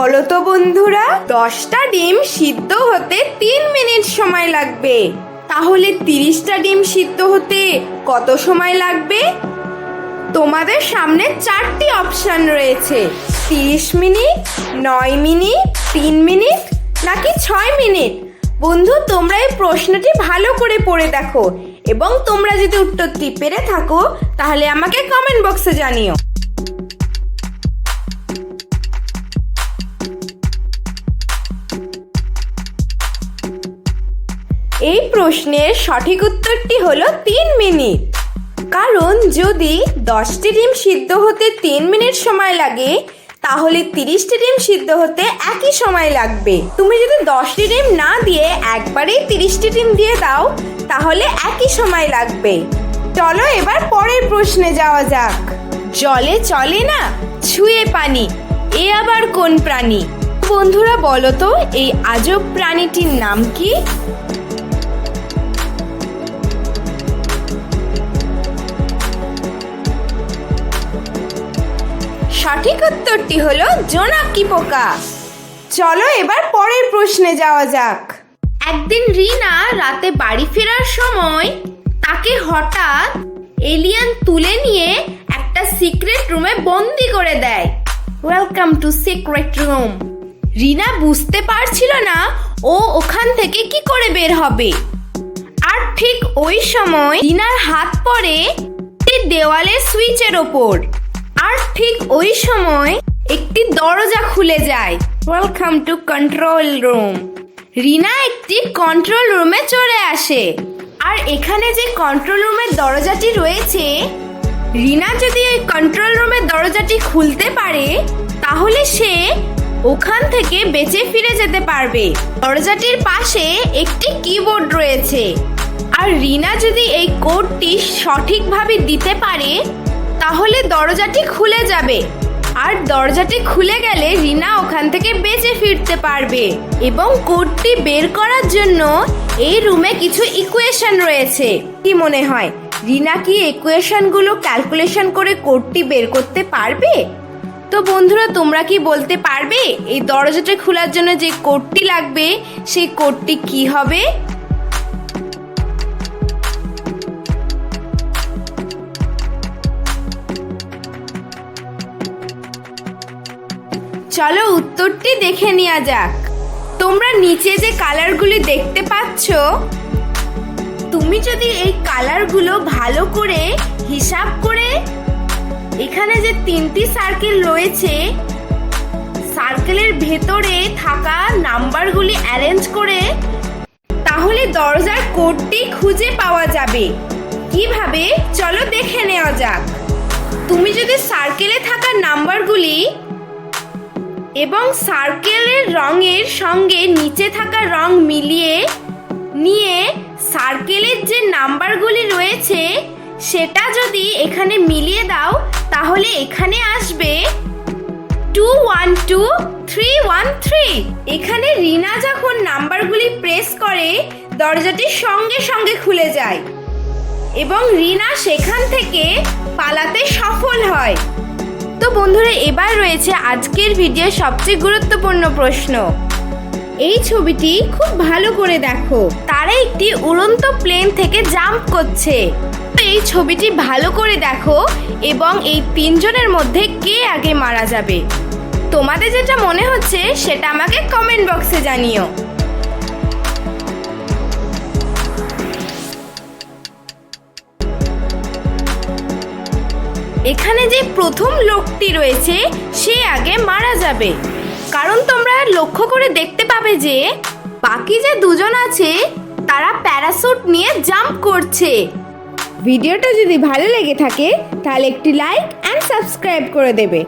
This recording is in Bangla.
বলো তো বন্ধুরা, দশটা ডিম সিদ্ধ হতে তিন মিনিট সময় লাগবে। তাহলে তিরিশটা ডিম সিদ্ধ হতে কত সময় লাগবে? তোমাদের সামনে চারটি অপশন রয়েছে। তিরিশ মিনিট, নয় মিনিট, তিন মিনিট, নাকি ছয় মিনিট? বন্ধু, তোমরা এই প্রশ্নটি ভালো করে পড়ে দেখো এবং তোমরা যদি উত্তরটি পেরে থাকো, তাহলে আমাকে কমেন্ট বক্সে জানিও। এই প্রশ্নের সঠিক উত্তরটি হলো তিন মিনিট। কারণ যদি দশটি ডিম সিদ্ধ হতে তিন মিনিট সময় লাগে, তাহলে তিরিশটি ডিম সিদ্ধ হতে একই সময় লাগবে। তুমি যদি দশটি ডিম না দিয়ে একবারেই তিরিশটি ডিম দিয়ে দাও, তাহলে একই সময় লাগবে। চলো এবার পরের প্রশ্নে যাওয়া যাক। জলে চলে না, ছুঁয়ে পানি। এ আবার কোন প্রাণী? বন্ধুরা, বলো তো, এই আজব প্রাণীটির নাম কি? সঠিক উত্তরটি হলো জোনাকি পোকা। চলো এবার পরের প্রশ্নে যাওয়া যাক। একদিন রিনা রাতে বাড়ি ফেরার সময় তাকে হঠাৎ এলিয়ান তুলে নিয়ে একটা সিক্রেট রুমে বন্দি করে দেয়। Welcome to secret room Rina বুঝতে পারছিল না ও ওখান থেকে কি করে বের হবে। আর ঠিক ওই সময় রিনার হাত পড়ে দেওয়ালের সুইচের ওপর। আর ঠিক ওই সময় একটি দরজা খুলে যায়। Welcome to control room Rina একটি কন্ট্রোল রুমে চলে আসে। আর এখানে যে কন্ট্রোল রুমের দরজাটি রয়েছে, রিনা যদি ওই কন্ট্রোল রুমের দরজাটি খুলতে পারে, তাহলে সে ওখান থেকে বেঁচে ফিরে যেতে পারবে। দরজাটির পাশে একটি কিবোর্ড রয়েছে। আর রিনা যদি এই কোডটি সঠিকভাবে দিতে পারে তাহলে দরজাটি খুলে যাবে। আর দরজাটি খুলে গেলে রিনা ওখান থেকে বেঁচে ফিরতে পারবে এবং কোডটি বের করার জন্য এই রুমে কিছু ইকুয়েশন রয়েছে। কি মনে হয়? রিনা কি ইকুয়েশনগুলো ক্যালকুলেশন করে কোডটি বের করতে পারবে? তো বন্ধুরা, তোমরা কি বলতে পারবে? এই দরজাটা খোলার জন্য যে কোডটি লাগবে, সেই কোডটি কি হবে? চলো উত্তরটি দেখে নেওয়া যাক। তোমরা নিচে যে কালারগুলি দেখতে পাচ্ছ, তুমি যদি এই কালারগুলো ভালো করে হিসাব করে, এখানে যে তিনটি সার্কেল রয়েছে সার্কেলের ভেতরে থাকা নাম্বারগুলি অ্যারেঞ্জ করে, তাহলে দরজার কোডটি খুঁজে পাওয়া যাবে। কীভাবে? চলো দেখে নেওয়া যাক। তুমি যদি সার্কেলে থাকা নাম্বারগুলি এবং সার্কেলের রঙের সঙ্গে নিচে থাকা রং মিলিয়ে নিয়ে সার্কেলের যে নাম্বারগুলি রয়েছে, সেটা যদি এখানে মিলিয়ে দাও, তাহলে এখানে আসবে two one two three one three এখানে রিনা যখন নাম্বারগুলি প্রেস করে, দরজাটি সঙ্গে সঙ্গে খুলে যায় এবং রিনা সেখান থেকে পালাতে সফল হয়। বন্ধুরা, এবার রয়েছে আজকের ভিডিওর সবচেয়ে গুরুত্বপূর্ণ প্রশ্ন। এই ছবিটি খুব ভালো করে দেখো। তারা একটি উড়ন্ত প্লেন থেকে জাম্প করছে। এই ছবিটি ভালো করে দেখো এবং এই তিনজনের মধ্যে কে আগে মারা যাবে। তোমাদের যেটা মনে হচ্ছে, সেটা আমাকে কমেন্ট বক্সে জানিও। এখানে যে প্রথম লোকটি রয়েছে, সে আগে মারা যাবে। কারণ তোমরা লক্ষ্য করে দেখতে পাবে যে, বাকি যে দুজন আছে, তারা প্যারাসুট নিয়ে জাম্প করছে। ভিডিওটা যদি ভালো লেগে থাকে, তাহলে একটি লাইক অ্যান্ড সাবস্ক্রাইব করে দেবে।